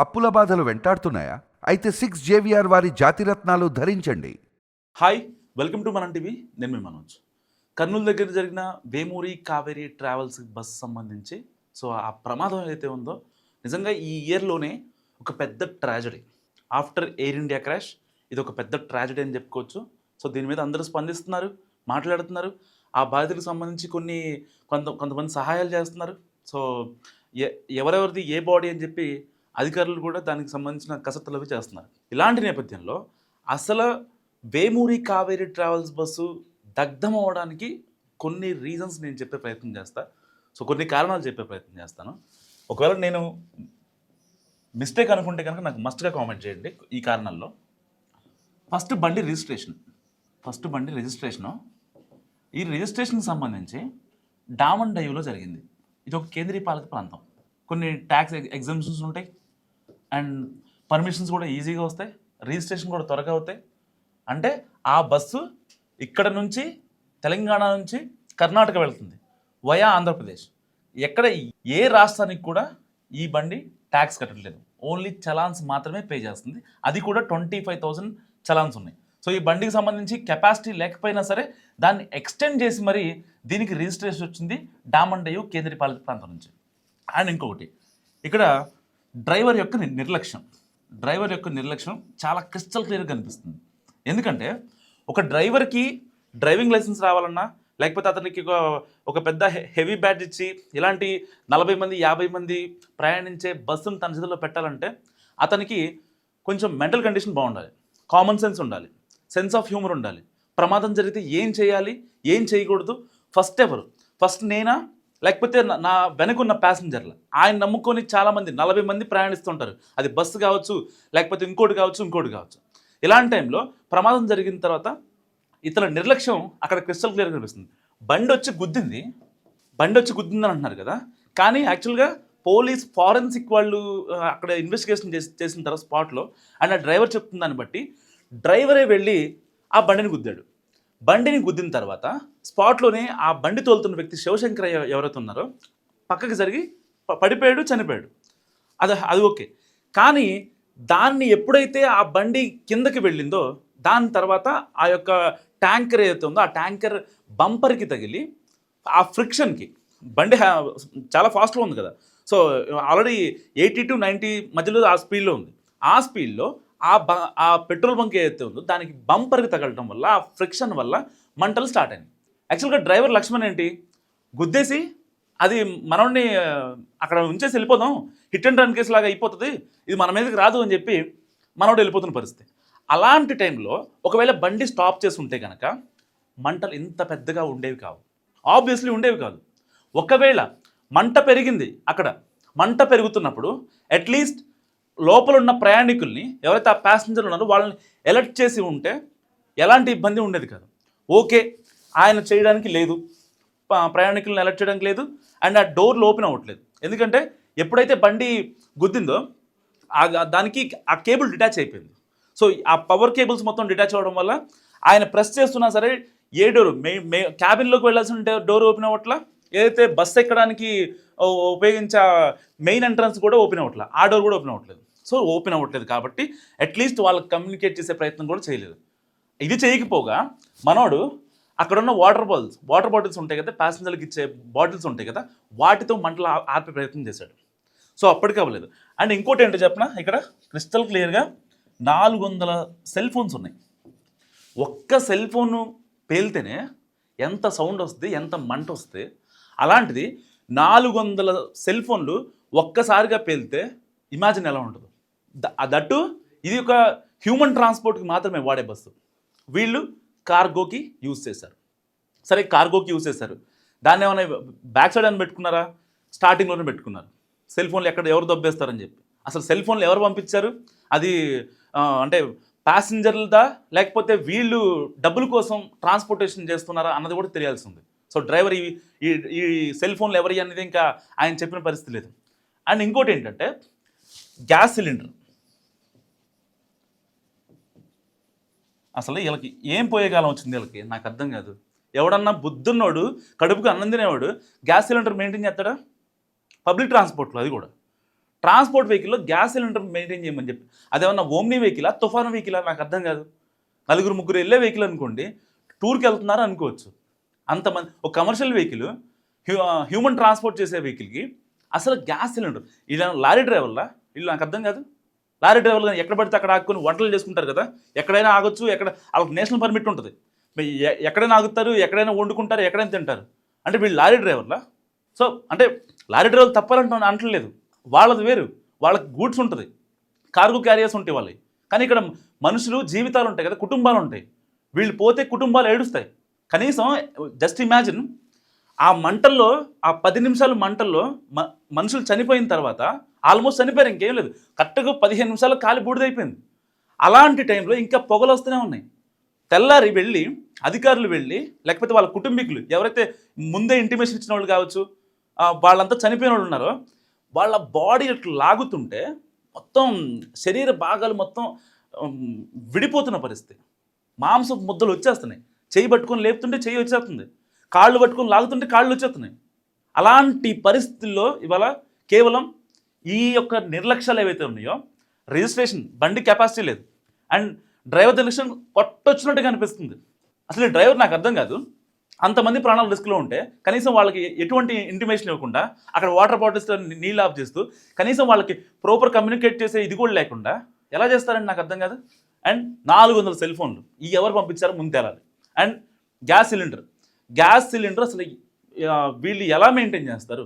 అప్పుల బాధలు వెంటాడుతున్నాయా? అయితే సిక్స్ జేవిఆర్ వారి జాతిరత్నాలు ధరించండి. Hi welcome to Manam TV నేను మీ మనోజ్. కర్నూలు దగ్గర జరిగిన వేమూరి కావేరీ ట్రావెల్స్ బస్ సంబంధించి సో ఆ ప్రమాదం ఏదైతే ఉందో నిజంగా ఈ ఇయర్లోనే ఒక పెద్ద tragedy after Air India crash ఇది ఒక పెద్ద ట్రాజడీ అని చెప్పుకోవచ్చు. సో దీని మీద అందరూ స్పందిస్తున్నారు మాట్లాడుతున్నారు. ఆ బాధితులకు సంబంధించి కొన్ని కొంత కొంతమంది సహాయాలు చేస్తున్నారు. సో ఎ- ఎవరెవరిది ఏ బాడీ అని చెప్పి అధికారులు కూడా దానికి సంబంధించిన కసరత్తులు అవి చేస్తున్నారు. ఇలాంటి నేపథ్యంలో అసలు వేమూరి కావేరి ట్రావెల్స్ బస్సు దగ్ధం అవ్వడానికి కొన్ని రీజన్స్ నేను చెప్పే ప్రయత్నం చేస్తా. సో కొన్ని కారణాలు చెప్పే ప్రయత్నం చేస్తాను. ఒకవేళ నేను మిస్టేక్ అనుకుంటే కనుక నాకు మస్ట్గా కామెంట్ చేయండి ఈ కారణాల్లో. ఫస్ట్ బండి రిజిస్ట్రేషన్ ఫస్ట్ బండి రిజిస్ట్రేషను ఈ రిజిస్ట్రేషన్కి సంబంధించి డామన్ డైవ్లో జరిగింది. ఇది ఒక కేంద్రీయ పాలిత ప్రాంతం. కొన్ని ట్యాక్స్ ఎగ్జామ్షన్స్ ఉంటాయి. అండ్ పర్మిషన్స్ కూడా ఈజీగా వస్తాయి. రిజిస్ట్రేషన్ కూడా త్వరగా అవుతాయి. అంటే ఆ బస్సు ఇక్కడ నుంచి తెలంగాణ నుంచి కర్ణాటక వెళ్తుంది. వయా ఆంధ్రప్రదేశ్. ఎక్కడ ఏ రాష్ట్రానికి కూడా ఈ బండి ట్యాక్స్ కట్టట్లేదు. ఓన్లీ చలాన్స్ మాత్రమే పే చేస్తుంది. అది కూడా ట్వంటీ ఫైవ్ థౌసండ్ చలాన్స్ ఉన్నాయి. సో ఈ బండికి సంబంధించి కెపాసిటీ లేకపోయినా సరే దాన్ని ఎక్స్టెండ్ చేసి మరి దీనికి రిజిస్ట్రేషన్ వచ్చింది డామండయు కేంద్రపాలిత ప్రాంతం నుంచి. అండ్ ఇంకొకటి ఇక్కడ డ్రైవర్ యొక్క నిర్లక్ష్యం. డ్రైవర్ యొక్క నిర్లక్ష్యం చాలా క్రిస్టల్ క్లియర్గా కనిపిస్తుంది. ఎందుకంటే ఒక డ్రైవర్కి డ్రైవింగ్ లైసెన్స్ రావాలన్నా లేకపోతే అతనికి ఒక ఒక పెద్ద హె- హెవీ బ్యాట్ ఇచ్చి ఇలాంటి నలభై మంది యాభై మంది ప్రయాణించే బస్సును తన చేతిలో పెట్టాలంటే అతనికి కొంచెం మెంటల్ కండిషన్ బాగుండాలి. కామన్ సెన్స్ ఉండాలి. సెన్స్ ఆఫ్ హ్యూమర్ ఉండాలి. ప్రమాదం జరిగితే ఏం చేయాలి? ఏం చేయకూడదు? ఫస్ట్ ఎవరు? ఫస్ట్ నేనా? లేకపోతే నా- నా వెనకున్న ప్యాసింజర్లు. ఆయన నమ్ముకొని చాలామంది నలభై మంది ప్రయాణిస్తుంటారు. అది బస్సు కావచ్చు లేకపోతే ఇంకోటి కావచ్చు ఇంకోటి కావచ్చు. ఇలాంటి టైంలో ప్రమాదం జరిగిన తర్వాత ఇతర నిర్లక్ష్యం అక్కడ క్రిస్టల్ క్లియర్ కనిపిస్తుంది. బండి వచ్చి గుద్దింది. బండి వచ్చి గుద్దిందని అంటున్నారు కదా. కానీ యాక్చువల్గా పోలీస్ ఫారెన్సిక్ వాళ్ళు అక్కడ ఇన్వెస్టిగేషన్ చేసి చేసిన తర్వాత స్పాట్లో అండ్ ఆ డ్రైవర్ చెప్తున్న దాన్ని బట్టి డ్రైవరే వెళ్ళి ఆ బండిని గుద్దాడు. బండిని గుద్దిన తర్వాత స్పాట్లోనే ఆ బండి తోలుతున్న వ్యక్తి శివశంకర్ ఎవరైతే ఉన్నారో పక్కకి జరిగి పడిపోయాడు చనిపోయాడు. అది అది ఓకే. కానీ దాన్ని ఎప్పుడైతే ఆ బండి కిందకి వెళ్ళిందో దాని తర్వాత ఆ యొక్క ట్యాంకర్ ఏదైతే ఉందో ఆ ట్యాంకర్ బంపర్కి తగిలి ఆ ఫ్రిక్షన్కి బండి చాలా ఫాస్ట్గా ఉంది కదా. So already eighty to ninety మధ్యలో ఆ స్పీడ్లో ఉంది. ఆ స్పీడ్లో ఆ బ ఆ పెట్రోల్ బంక్ ఏదైతే ఉందో దానికి బంపర్కి తగలటం వల్ల ఆ ఫ్రిక్షన్ వల్ల మంటలు స్టార్ట్ అయింది యాక్చువల్గా డ్రైవర్ లక్ష్మణ్ ఏంటి? గుద్దేసి అది మనోడిని అక్కడ ఉంచేసి వెళ్ళిపోదాం. హిట్ అండ్ రన్ కేసు లాగా అయిపోతుంది. ఇది మన మీదకి రాదు అని చెప్పి మనోడు వెళ్ళిపోతున్న పరిస్థితి. అలాంటి టైంలో ఒకవేళ బండి స్టాప్ చేసి ఉంటే కనుక మంటలు ఇంత పెద్దగా ఉండేవి కావు. ఆబ్వియస్లీ ఉండేవి కాదు. ఒకవేళ మంట పెరిగింది అక్కడ మంట పెరుగుతున్నప్పుడు అట్లీస్ట్ లోపల ఉన్న ప్రయాణికుల్ని ఎవరైతే ఆ ప్యాసింజర్లు ఉన్నారో వాళ్ళని ఎలర్ట్ చేసి ఉంటే ఎలాంటి ఇబ్బంది ఉండేది కాదు. ఓకే ఆయన చేయడానికి లేదు. ప్రయాణికులను ఎలర్ట్ చేయడానికి లేదు అండ్ ఆ డోర్లు ఓపెన్ అవ్వట్లేదు. ఎందుకంటే ఎప్పుడైతే బండి గుద్దిందో దానికి ఆ కేబుల్ డిటాచ్ అయిపోయింది. సో ఆ పవర్ కేబుల్స్ మొత్తం డిటాచ్ అవ్వడం వల్ల ఆయన ప్రెస్ చేస్తున్నా సరే ఏ డోర్ మే మే క్యాబిన్లోకి వెళ్ళాల్సిన డోర్ ఓపెన్ అవ్వట్లా? ఏదైతే బస్ ఎక్కడానికి ఉపయోగించే మెయిన్ ఎంట్రన్స్ కూడా ఓపెన్ అవ్వట్లా? ఆ డోర్ కూడా ఓపెన్ అవ్వట్లేదు. సో ఓపెన్ అవ్వట్లేదు కాబట్టి అట్లీస్ట్ వాళ్ళకి కమ్యూనికేట్ చేసే ప్రయత్నం కూడా చేయలేదు. ఇది చేయకపోగా మనోడు అక్కడున్న వాటర్ బాటిల్స్ వాటర్ బాటిల్స్ ఉంటాయి కదా ప్యాసింజర్లకు ఇచ్చే బాటిల్స్ ఉంటాయి కదా వాటితో మంటలు ఆ- ఆపే ప్రయత్నం చేశాడు. సో అప్పటికి అవ్వలేదు. అండ్ ఇంకోటి ఏంటో చెప్పిన? ఇక్కడ క్రిస్టల్ క్లియర్గా నాలుగు వందల సెల్ ఫోన్స్ ఉన్నాయి. ఒక్క సెల్ ఫోన్ పేలితేనే ఎంత సౌండ్ వస్తుంది ఎంత మంట వస్తుంది అలాంటిది నాలుగు వందల సెల్ ఫోన్లు ఒక్కసారిగా పేలితే ఇమాజిన్ ఎలా ఉంటుందో. దట్టు ఇది ఒక హ్యూమన్ ట్రాన్స్పోర్ట్కి మాత్రమే వాడే బస్సు. వీళ్ళు కార్గోకి యూజ్ చేశారు. సరే కార్గోకి యూజ్ చేశారు. దాన్ని ఏమైనా బ్యాక్ సైడ్ అని పెట్టుకున్నారా? స్టార్టింగ్లోనే పెట్టుకున్నారు. సెల్ ఫోన్లు ఎక్కడ ఎవరు దొబ్బేస్తారని చెప్పి. అసలు సెల్ ఫోన్లు ఎవరు పంపించారు? అది అంటే ప్యాసింజర్లదా? లేకపోతే వీళ్ళు డబ్బుల కోసం ట్రాన్స్పోర్టేషన్ చేస్తున్నారా అన్నది కూడా తెలియాల్సి ఉంది సో డ్రైవర్ ఈ- ఈ సెల్ ఫోన్లు ఎవరి అనేది ఇంకా ఆయన చెప్పిన పరిస్థితి లేదు. అండ్ ఇంకోటి ఏంటంటే గ్యాస్ సిలిండర్. అసలు వీళ్ళకి ఏం పోయే కాలం వచ్చింది వీళ్ళకి? నాకు అర్థం కాదు. ఎవడన్నా బుద్ధున్నోడు కడుపుకు అన్నం తినేవాడు గ్యాస్ సిలిండర్ మెయింటైన్ చేస్తాడా? పబ్లిక్ ట్రాన్స్పోర్ట్లో అది కూడా. ట్రాన్స్పోర్ట్ వెహికల్లో గ్యాస్ సిలిండర్ మెయింటైన్ చేయమని చెప్పి అదేమన్నా ఓమ్నీ వెహికలా తుఫాను వెహికలా? నాకు అర్థం కాదు. నలుగురు ముగ్గురు వెళ్ళే వెహికల్ అనుకోండి టూర్కి వెళ్తున్నారు అనుకోవచ్చు. అంతమంది ఒక కమర్షియల్ వెహికల్ హ్యూమన్ ట్రాన్స్పోర్ట్ చేసే వెహికల్కి అసలు గ్యాస్ సిలిండర్ ఇలా లారీ డ్రైవర్లా? వీళ్ళు నాకు అర్థం కాదు. లారీ డ్రైవర్లు కానీ ఎక్కడ పడితే అక్కడ ఆకుని వంటలు చేసుకుంటారు కదా? ఎక్కడైనా ఆగొచ్చు ఎక్కడ వాళ్ళకి నేషనల్ పర్మిట్ ఉంటుంది. ఎ- ఎక్కడైనా ఆగుతారు ఎక్కడైనా వండుకుంటారు ఎక్కడైనా తింటారు. అంటే వీళ్ళు లారీ డ్రైవర్లా? సో అంటే లారీ డ్రైవర్లు తప్పాలంటే అంటలేదు వాళ్ళది వేరు. వాళ్ళకి గూడ్స్ ఉంటుంది. కార్గో క్యారియర్స్ ఉంటాయి వాళ్ళవి. కానీ ఇక్కడ మనుషులు జీవితాలు ఉంటాయి కదా కుటుంబాలు ఉంటాయి. వీళ్ళు పోతే కుటుంబాలు ఏడుస్తాయి. కనీసం జస్ట్ ఇమాజిన్ ఆ మంటల్లో ఆ పది నిమిషాల మంటల్లో మ మనుషులు చనిపోయిన తర్వాత ఆల్మోస్ట్ చనిపోయారు ఇంకేం లేదు. కరెక్ట్గా పదిహేను నిమిషాలు కాలి బూడిదైపోయింది. అలాంటి టైంలో ఇంకా పొగలు వస్తూనే ఉన్నాయి. తెల్లారి వెళ్ళి అధికారులు వెళ్ళి లేకపోతే వాళ్ళ కుటుంబీకులు ఎవరైతే ముందే ఇంటిమేషన్ ఇచ్చిన వాళ్ళు కావచ్చు వాళ్ళంతా చనిపోయిన వాళ్ళు ఉన్నారో వాళ్ళ బాడీ ఇట్లా లాగుతుంటే మొత్తం శరీర భాగాలు మొత్తం విడిపోతున్న పరిస్థితి. మాంసం ముద్దలు వచ్చేస్తున్నాయి. చేయి పట్టుకొని లేపుతుంటే చేయి వచ్చేస్తుంది. కాళ్ళు పట్టుకొని లాగుతుంటే కాళ్ళు వచ్చేస్తున్నాయి. అలాంటి పరిస్థితుల్లో ఇవాళ కేవలం ఈ యొక్క నిర్లక్ష్యాలు ఏవైతే ఉన్నాయో రిజిస్ట్రేషన్ బండి కెపాసిటీ లేదు. అండ్ డ్రైవర్ రిజిస్ట్రేషన్ కొట్టొచ్చినట్టుగా అనిపిస్తుంది అసలు ఈ డ్రైవర్ నాకు అర్థం కాదు. అంతమంది ప్రాణాలు రిస్క్లో ఉంటే కనీసం వాళ్ళకి ఎటువంటి ఇంటిమేషన్ ఇవ్వకుండా అక్కడ వాటర్ బాటిల్స్ నీళ్ళు ఆఫ్ చేస్తూ కనీసం వాళ్ళకి ప్రాపర్ కమ్యూనికేట్ చేసే ఇది కూడా లేకుండా ఎలా చేస్తారని నాకు అర్థం కాదు. అండ్ నాలుగు వందల సెల్ ఫోన్లు ఈ ఎవరు పంపించారో ముందు తేలాలి and gas cylinder gas cylinder అసలు వీళ్ళు ఎలా మెయింటైన్ చేస్తారు?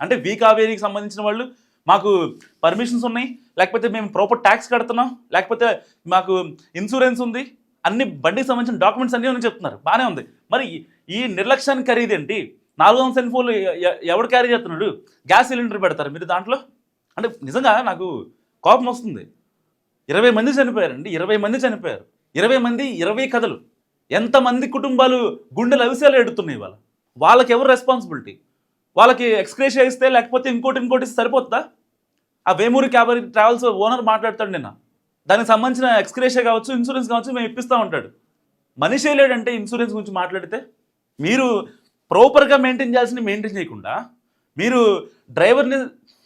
అంటే వీ కావేరీకి సంబంధించిన వాళ్ళు మాకు పర్మిషన్స్ ఉన్నాయి లేకపోతే మేము ప్రాపర్ ట్యాక్స్ కడుతున్నాం లేకపోతే మాకు ఇన్సూరెన్స్ ఉంది అన్ని బండికి సంబంధించిన డాక్యుమెంట్స్ అన్నీ ఉన్నాయి చెప్తున్నారు బాగానే ఉంది. మరి ఈ- నిర్లక్ష్యాన్ని నిర్లక్ష్యానికి ఖరీదేంటి నాలుగు వందల సెల్ ఫోన్లు ఎ- ఎవడు క్యారీ చేస్తున్నాడు? గ్యాస్ సిలిండర్ పెడతారు మీరు దాంట్లో? అంటే నిజంగా నాకు కోపం వస్తుంది. ఇరవై మంది చనిపోయారండి ఇరవై మంది చనిపోయారు. ఇరవై మంది ఇరవై కథలు. ఎంతమంది కుటుంబాలు గుండెలు అవిసేలు ఎడుతున్నాయి వాళ్ళ వాళ్ళకి ఎవరు రెస్పాన్సిబిలిటీ వాళ్ళకి ఎక్స్క్రేషియా ఇస్తే లేకపోతే ఇంకోటి ఇంకోటి సరిపోతుందా? ఆ వేమూరి క్యాబరీ ట్రావెల్స్ ఓనర్ మాట్లాడతాడు నిన్న. దానికి సంబంధించిన ఎక్స్క్రేషియా కావచ్చు ఇన్సూరెన్స్ కావచ్చు మేము ఇప్పిస్తూ ఉంటాడు. మనిషే లేడంటే ఇన్సూరెన్స్ గురించి మాట్లాడితే మీరు ప్రాపర్గా మెయింటైన్ చేయాల్సింది మెయింటైన్ చేయకుండా మీరు డ్రైవర్ని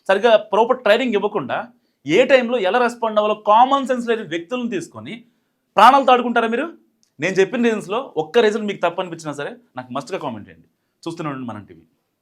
సరిగ్గా ప్రాపర్ ట్రైనింగ్ ఇవ్వకుండా ఏ టైంలో ఎలా రెస్పాండ్ అవ్వాలో కామన్ సెన్స్ లేని వ్యక్తులను తీసుకొని ప్రాణాలు తాడుకుంటారా మీరు? నేను చెప్పిన రీజన్స్లో ఒక్క రీజన్ మీకు తప్పనిపించినా సరే నాకు మస్ట్గా కామెంట్ చేయండి. చూస్తూనే ఉండండి మనం టీవీ